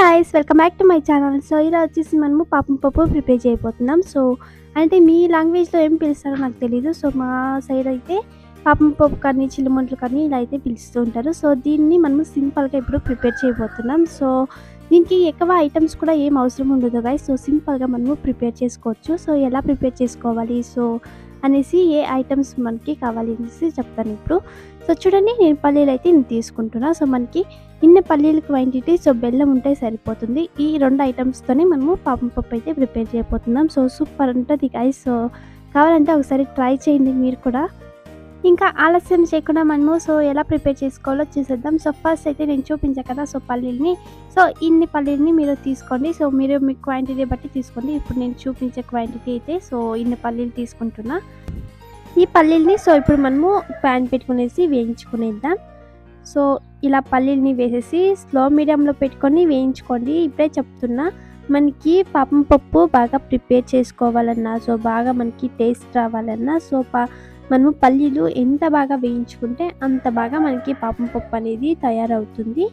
Guys welcome back to my channel so ఇలా వచ్చేసి మనము పాపం పప్పు ప్రిపేర్ చేయబోతున్నాం. సో అంటే మీ లాంగ్వేజ్లో ఏం పిలుస్తారో నాకు తెలియదు సో మా సైడ్ అయితే పాపం పప్పు కానీ చిల్లుమంట్లు కానీ ఇలా అయితే పిలుస్తూ ఉంటారు. సో దీన్ని మనము సింపుల్గా ఇప్పుడు ప్రిపేర్ చేయబోతున్నాం. సో దీనికి ఎక్కువ ఐటమ్స్ కూడా ఏం అవసరం ఉండదు గాయస్ సో సింపుల్గా మనము ప్రిపేర్ చేసుకోవచ్చు. సో ఎలా ప్రిపేర్ చేసుకోవాలి? సో అనేసి ఏ ఐటమ్స్ మనకి కావాలి అనేసి చెప్తాను ఇప్పుడు. సో చూడండి నేను పల్లీలు అయితే నేను తీసుకుంటున్నాను సో మనకి ఇన్ని పల్లీలకు క్వాంటిటీ సో బెల్లం ఉంటే సరిపోతుంది. ఈ రెండు ఐటమ్స్తోనే మనము పాపం పప్పు అయితే ప్రిపేర్ చేయబోతున్నాం. సో సూపర్ ఉంటుంది గైస్ సో కావాలంటే ఒకసారి ట్రై చేయండి మీరు కూడా. ఇంకా ఆలస్యం చేయకుండా మనము సో ఎలా ప్రిపేర్ చేసుకోవాలో చూసేద్దాం. సో ఫస్ట్ అయితే నేను చూపించా కదా సో పల్లీల్ని. సో ఇన్ని పల్లీల్ని మీరు తీసుకోండి. సో మీరు మీ క్వాంటిటీ బట్టి తీసుకోండి. ఇప్పుడు నేను చూపించే క్వాంటిటీ అయితే సో ఇన్ని పల్లీలు తీసుకుంటున్నా. ఈ పల్లీల్ని సో ఇప్పుడు మనము ప్యాన్ పెట్టుకునేసి వేయించుకునేద్దాం. సో ఇలా పల్లీల్ని వేసేసి స్లో మీడియంలో పెట్టుకొని వేయించుకోండి. ఇప్పుడే చెప్తున్నా మనకి పాపం పప్పు బాగా ప్రిపేర్ చేసుకోవాలన్నా సో బాగా మనకి టేస్ట్ రావాలన్నా సో పా మనము పల్లీలు ఎంత బాగా వేయించుకుంటే అంత బాగా మనకి పాపం పప్పు అనేది తయారవుతుంది.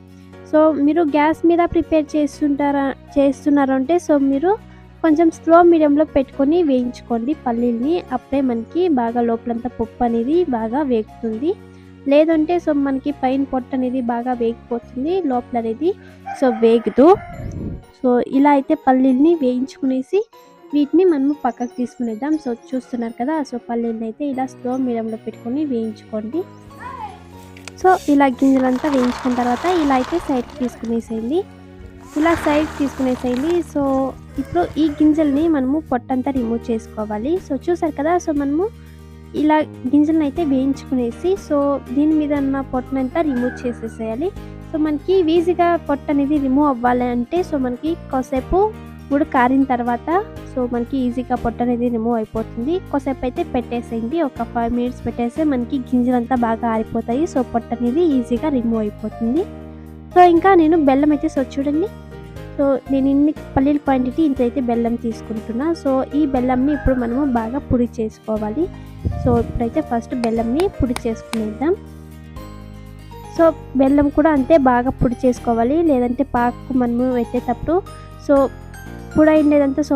సో మీరు గ్యాస్ మీద ప్రిపేర్ చేస్తుంటారా చేస్తున్నారు అంటే సో మీరు కొంచెం స్లో మీడియంలో పెట్టుకొని వేయించుకోండి పల్లీల్ని. అప్పుడే మనకి బాగా లోపలంతా పప్పు అనేది బాగా వేగుతుంది. లేదంటే సో మనకి పైన పొట్ట అనేది బాగా వేగిపోతుంది లోపల అనేది సో వేగదు. సో ఇలా అయితే పల్లీల్ని వేయించుకునేసి వీటిని మనము పక్కకు తీసుకునేద్దాం. సో చూస్తున్నారు కదా సో పల్లీలని అయితే ఇలా స్లో మీడియంలో పెట్టుకొని వేయించుకోండి. సో ఇలా గింజలంతా వేయించుకున్న తర్వాత ఇలా అయితే సైడ్కి తీసుకునేసేయండి. ఇలా సైడ్ తీసుకునేసేయండి. సో ఇప్పుడు ఈ గింజల్ని మనము పొట్టంతా రిమూవ్ చేసుకోవాలి. సో చూసారు కదా సో మనము ఇలా గింజలను అయితే వేయించుకునేసి సో దీని మీద ఉన్న పొట్టనంతా రిమూవ్ చేసేసేయాలి. సో మనకి ఈజీగా పొట్ట అనేది రిమూవ్ అవ్వాలి అంటే సో మనకి కాసేపు ఉడు కారిన తర్వాత సో మనకి ఈజీగా పొట్ట అనేది రిమూవ్ అయిపోతుంది. కొసేపు అయితే పెట్టేసేయండి. ఒక ఫైవ్ మినిట్స్ పెట్టేస్తే మనకి గింజలంతా బాగా ఆరిపోతాయి. సో పొట్ట అనేది ఈజీగా రిమూవ్ అయిపోతుంది. సో ఇంకా నేను బెల్లం అయితే సో చూడండి సో నేను ఇన్ని పల్లీలు క్వాంటిటీ ఇంత అయితే బెల్లం తీసుకుంటున్నా. సో ఈ బెల్లంని ఇప్పుడు మనము బాగా పొడి చేసుకోవాలి. సో ఇప్పుడైతే ఫస్ట్ బెల్లంని పొడి చేసుకునేద్దాం. సో బెల్లం కూడా అంతే బాగా పొడి చేసుకోవాలి. లేదంటే పాకు మనము పెట్టేటప్పుడు సో పొడి అయిండేదంతా సో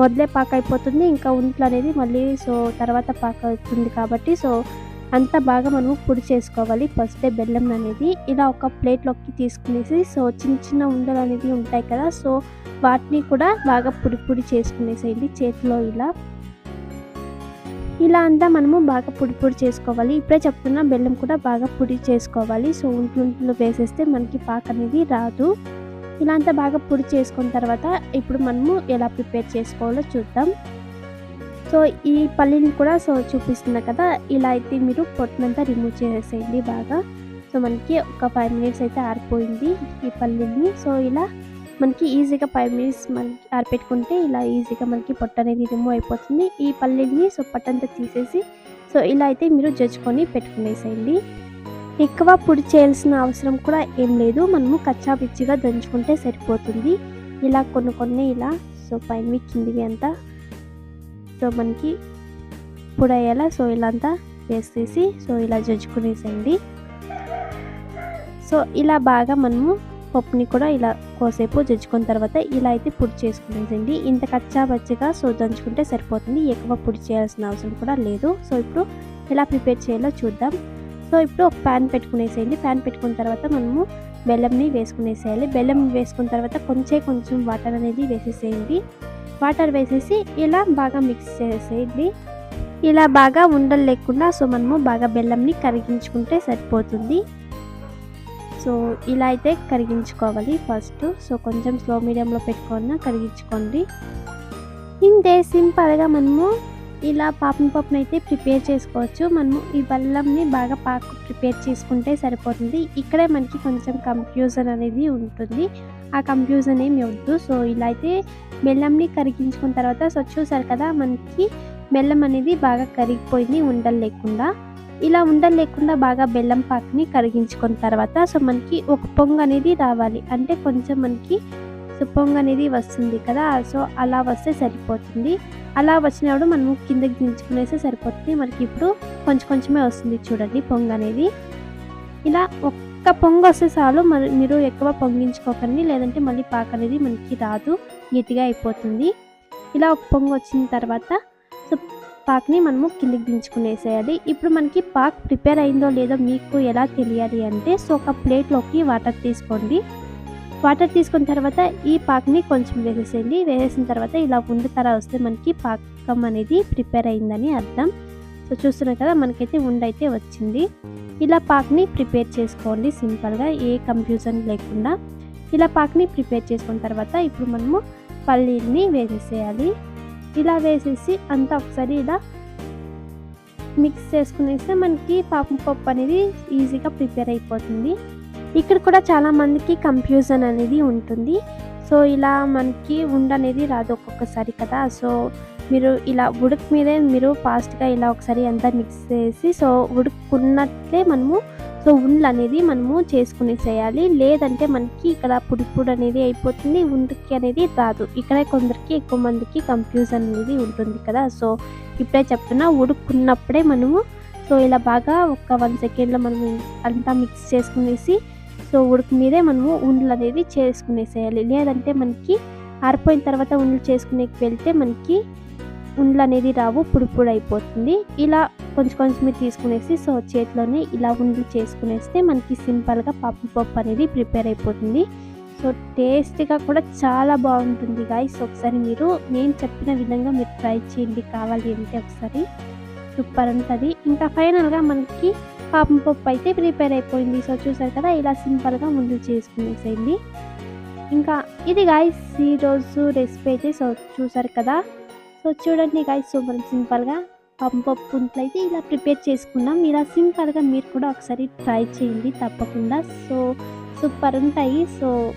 మొదలే పాక అయిపోతుంది ఇంకా ఒంట్లో అనేది మళ్ళీ సో తర్వాత పాక అవుతుంది కాబట్టి సో అంత బాగా మనము పొడి చేసుకోవాలి. ఫస్ట్ బెల్లం అనేది ఇలా ఒక ప్లేట్లోకి తీసుకునేసి సో చిన్న చిన్న ఉండలు అనేది ఉంటాయి కదా సో వాటిని కూడా బాగా పొడి పొడి చేసుకునేసేయండి చేతిలో ఇలా. ఇలా అంతా మనము బాగా పొడి పొడి చేసుకోవాలి. ఇప్పుడే చెప్తున్నా బెల్లం కూడా బాగా పొడి చేసుకోవాలి. సో ఉంట్లు వేసేస్తే మనకి పాక అనేది రాదు. ఇలా అంతా బాగా పొడి చేసుకున్న తర్వాత ఇప్పుడు మనము ఎలా ప్రిపేర్ చేసుకోవాలో చూద్దాం. సో ఈ పల్లీని కూడా సో చూపిస్తున్నా కదా ఇలా అయితే మీరు పొట్టునంతా రిమూవ్ చేసేయండి బాగా. సో మనకి ఒక ఫైవ్ మినిట్స్ అయితే ఆరిపోయింది ఈ పల్లీని. సో ఇలా మనకి ఈజీగా ఫైవ్ మినిట్స్ మనకి ఆరిపెట్టుకుంటే ఇలా ఈజీగా మనకి పొట్టు అనేది రిమూవ్ అయిపోతుంది. ఈ పల్లీని సో పట్టంతా తీసేసి సో ఇలా అయితే మీరు జజ్జుకొని పెట్టుకునేసేయండి. ఎక్కువ పొడి చేయాల్సిన అవసరం కూడా ఏం లేదు. మనము కచ్చా పిచ్చిగా దంచుకుంటే సరిపోతుంది. ఇలా కొన్ని కొన్ని ఇలా సో పైన కిందివి అంతా సో మనకి పొడి అయ్యేలా సో ఇలా అంతా వేసేసి సో ఇలా జజ్జుకునేసేయండి సో ఇలా బాగా మనము పప్పుని కూడా ఇలా కోసేపు జజ్జుకున్న తర్వాత ఇలా అయితే పొడి చేసుకునేసండి ఇంత కచ్చా పచ్చిగా సో దంచుకుంటే సరిపోతుంది. ఎక్కువ పొడి చేయాల్సిన అవసరం కూడా లేదు. సో ఇప్పుడు ఎలా ప్రిపేర్ చేయాలో చూద్దాం. సో ఇప్పుడు ఒక ప్యాన్ పెట్టుకునేసేయండి. ప్యాన్ పెట్టుకున్న తర్వాత మనము బెల్లంని వేసుకునేసేయాలి. బెల్లం వేసుకున్న తర్వాత కొంచెం కొంచెం వాటర్ అనేది వేసేసేయండి. వాటర్ వేసేసి ఇలా బాగా మిక్స్ చేసేయండి ఇలా బాగా ఉండలు లేకుండా సో మనము బాగా బెల్లంని కరిగించుకుంటే సరిపోతుంది. సో ఇలా అయితే కరిగించుకోవాలి ఫస్ట్. సో కొంచెం స్లో మీడియంలో పెట్టుకున్న కరిగించుకోండి. ఇంతే సింపుల్గా మనము ఇలా పాపం పప్పును అయితే ప్రిపేర్ చేసుకోవచ్చు. మనము ఈ బెల్లంని బాగా పాకు ప్రిపేర్ చేసుకుంటే సరిపోతుంది. ఇక్కడే మనకి కొంచెం కన్ఫ్యూజన్ అనేది ఉంటుంది. ఆ కన్ఫ్యూజన్ ఏమి వద్దు సో ఇలా అయితే బెల్లంని కరిగించుకున్న తర్వాత సో చూసారు కదా మనకి బెల్లం అనేది బాగా కరిగిపోయింది ఉండలు లేకుండా. ఇలా ఉండలు లేకుండా బాగా బెల్లం పాకని కరిగించుకున్న తర్వాత సో మనకి ఒక పొంగు అనేది రావాలి. అంటే కొంచెం మనకి సో పొంగు అనేది వస్తుంది కదా సో అలా వస్తే సరిపోతుంది. అలా వచ్చినప్పుడు మనము కిందకి దించుకునేస్తే సరిపోతుంది. మనకి ఇప్పుడు కొంచెం కొంచెమే వస్తుంది చూడండి పొంగు అనేది. ఇలా ఒక ఇంకా పొంగు వస్తే చాలు మరి మీరు ఎక్కువ పొంగించుకోకండి లేదంటే మళ్ళీ పాక అనేది మనకి రాదు గట్టిగా అయిపోతుంది. ఇలా ఒక పొంగు వచ్చిన తర్వాత సో పాక్ని మనము కిందికి దించుకునేసేయాలి. ఇప్పుడు మనకి పాక్ ప్రిపేర్ అయిందో లేదో మీకు ఎలా తెలియాలి అంటే సో ఒక ప్లేట్లోకి వాటర్ తీసుకోండి. వాటర్ తీసుకున్న తర్వాత ఈ పాక్ని కొంచెం వేసేసేయండి. వేసేసిన తర్వాత ఇలా ఉండి తర వస్తే మనకి పాకం అనేది ప్రిపేర్ అయిందని అర్థం. సో చూస్తున్నారు కదా మనకైతే ఉండైతే వచ్చింది. ఇలా పాక్ని ప్రిపేర్ చేసుకోండి సింపుల్గా ఏ కన్ఫ్యూజన్ లేకుండా. ఇలా పాక్ని ప్రిపేర్ చేసుకున్న తర్వాత ఇప్పుడు మనము పల్లీని వేసేసేయాలి. ఇలా వేసేసి అంతా ఒకసారి ఇలా మిక్స్ చేసుకునేస్తే మనకి పాపం పప్పు అనేది ఈజీగా ప్రిపేర్ అయిపోతుంది. ఇక్కడ కూడా చాలామందికి కన్ఫ్యూజన్ అనేది ఉంటుంది. సో ఇలా మనకి ఉండ అనేది రాదు ఒక్కొక్కసారి కదా. సో మీరు ఇలా ఉడుకు మీదే మీరు ఫాస్ట్గా ఇలా ఒకసారి అంతా మిక్స్ చేసి సో ఉడుకున్నట్లే మనము సో ఉండ్లు అనేది మనము చేసుకునేసేయాలి. లేదంటే మనకి ఇక్కడ పుడిపుడు అనేది అయిపోతుంది ఉండుకి అనేది రాదు. ఇక్కడ కొందరికి ఎక్కువ మందికి కన్ఫ్యూజన్ అనేది ఉంటుంది కదా. సో ఇప్పుడే చెప్తున్నా ఉడుకున్నప్పుడే మనము సో ఇలా బాగా ఒక వన్ సెకండ్లో మనము అంతా మిక్స్ చేసుకునేసి సో ఉడుకు మీదే మనము ఉండ్లు అనేది చేసుకునేసేయాలి. లేదంటే మనకి ఆరిపోయిన తర్వాత ఉండలు చేసుకునేకి వెళ్తే మనకి ఉండలు అనేది రావు పుడిపుడు అయిపోతుంది. ఇలా కొంచెం కొంచెం తీసుకునేసి సో చేతిలోనే ఇలా ఉండలు చేసుకునేస్తే మనకి సింపుల్గా పప్పు పప్పు అనేది ప్రిపేర్ అయిపోతుంది. సో టేస్టీగా కూడా చాలా బాగుంటుంది గాయస్. ఒకసారి మీరు నేను చెప్పిన విధంగా మీరు ట్రై చేయండి కావాలి అంటే ఒకసారి. సూపర్ ఉంటుంది. ఇంకా ఫైనల్గా మనకి పాపం పప్పు అయితే ప్రిపేర్ అయిపోయింది. సో చూసారు కదా ఇలా సింపుల్గా ముందు చేసుకునేసేయండి. ఇంకా ఇది గాయస్ ఈరోజు రెసిపీ అయితే సో చూసారు కదా. సో చూడండి గాయస్ సో సింపుల్గా పంపప్పు అయితే ఇలా ప్రిపేర్ చేసుకున్నాం. ఇలా సింపుల్గా మీరు కూడా ఒకసారి ట్రై చేయండి తప్పకుండా. సో సూపర్ ఉంటాయి. సో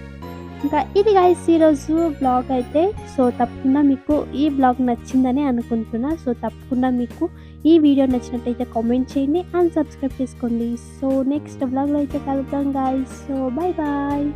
ఇంకా ఇది గాయస్ ఈరోజు బ్లాగ్ అయితే సో తప్పకుండా మీకు ఈ బ్లాగ్ నచ్చిందని అనుకుంటున్నా. సో తప్పకుండా మీకు ఈ వీడియో నచ్చినట్టయితే కామెంట్ చేయండి అండ్ సబ్స్క్రైబ్ చేసుకోండి. సో నెక్స్ట్ బ్లాగ్లో అయితే కలుద్దాం గాయస్ సో బాయ్ బాయ్